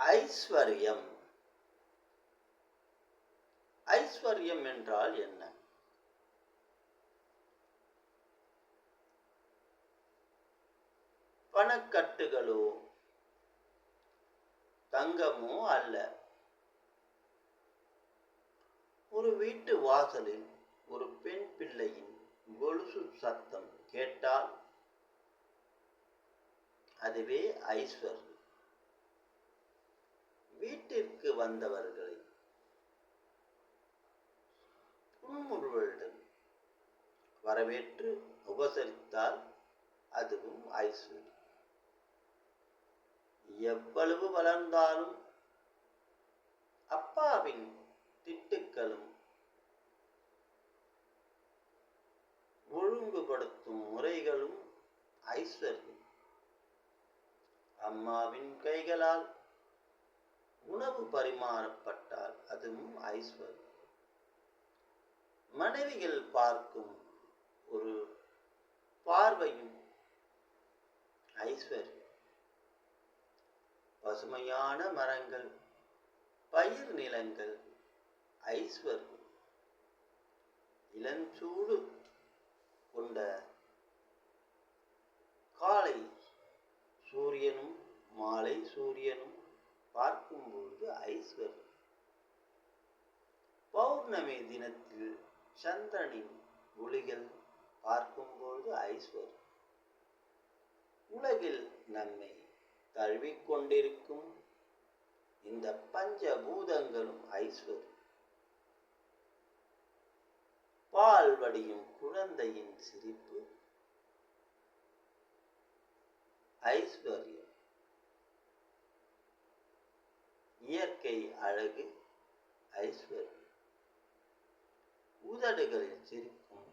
ஐஸ்வர்யம். ஐஸ்வர்யம் என்றால் என்ன? பணக்கட்டுகளோ தங்கமோ அல்ல. ஒரு வீட்டு வாசலில் ஒரு பெண் பிள்ளையின் கொலுசு சத்தம் கேட்டால் அதுவே ஐஸ்வர்யம் வீட்டிற்கு வந்தவர்களை புன்முறுவலுடன் வரவேற்று உபசரித்தால் அதுவும் ஐஸ்வர்யம் எவ்வளவு வளர்ந்தாலும் அப்பாவின் திட்டுக்களும் ஒழுங்குபடுத்தும் முறைகளும் ஐஸ்வர்யம் அம்மாவின் கைகளால் உணவு பரிமாறப்பட்டால் அதுவும் ஐஸ்வர்யம் மனைவிகள் பார்க்கும் ஒரு பார்வையும் ஐஸ்வர்யம். பசுமையான மரங்கள் பயிர் நிலங்கள் ஐஸ்வர்யம். இளஞ்சூடு கொண்ட காலை சூரியனும் மாலை சூரியனும் பார்க்கும்போது ஐஸ்வர்யம் பௌர்ணமி தினத்தில் சந்திரனின் ஒளிகள் பார்க்கும்போது ஐஸ்வர்யம் உலகில் நம்மை தழுவிக்கொண்டிருக்கும் இந்த பஞ்சபூதங்களும் ஐஸ்வர்யம் பால் வடியும் குழந்தையின் சிரிப்பு. ஐஸ்வர்யம் இயற்கை அழகு ஐஸ்வர்யம். உதடுகளில் சிரிக்கும்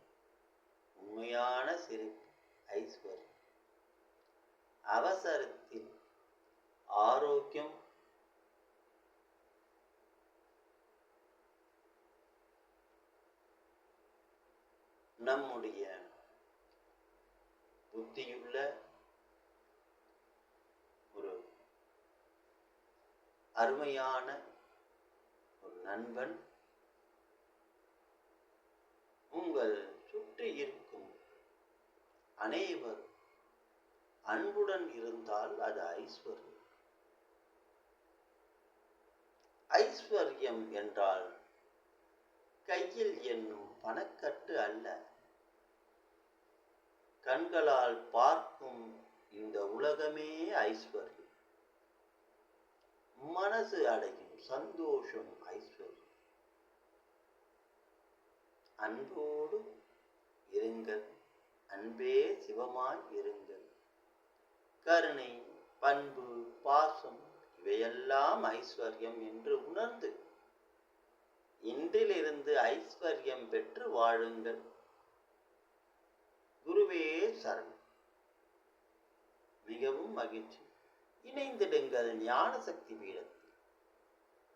உண்மையான சிரிப்பு ஐஸ்வர்யம். அவசரத்தில் ஆரோக்கியம் நம்முடைய புத்தியுள்ள ஒரு அருமையான ஒரு நண்பன். உங்கள் சுற்றி இருக்கும் அனைவர் அன்புடன் இருந்தால் அது ஐஸ்வர்யம். ஐஸ்வர்யம் என்றால் கையில் என்னும் பணக்கட்டு அல்ல. கண்களால் பார்க்கும் இந்த உலகமே ஐஸ்வர்யம். மனசு அடையும் சந்தோஷம் ஐஸ்வர்யம். அன்போடு இருங்கள். அன்பே சிவமாய் இருங்கள். கருணை பண்பு பாசம் இவையெல்லாம் ஐஸ்வர்யம் என்று உணர்ந்து இன்றிலிருந்து ஐஸ்வர்யம் பெற்று வாழுங்கள். குருவே சரணம் மிகவும் மகிழ்ச்சி. இணைந்திடுங்கள் ஞான சக்தி பீடத்தில்.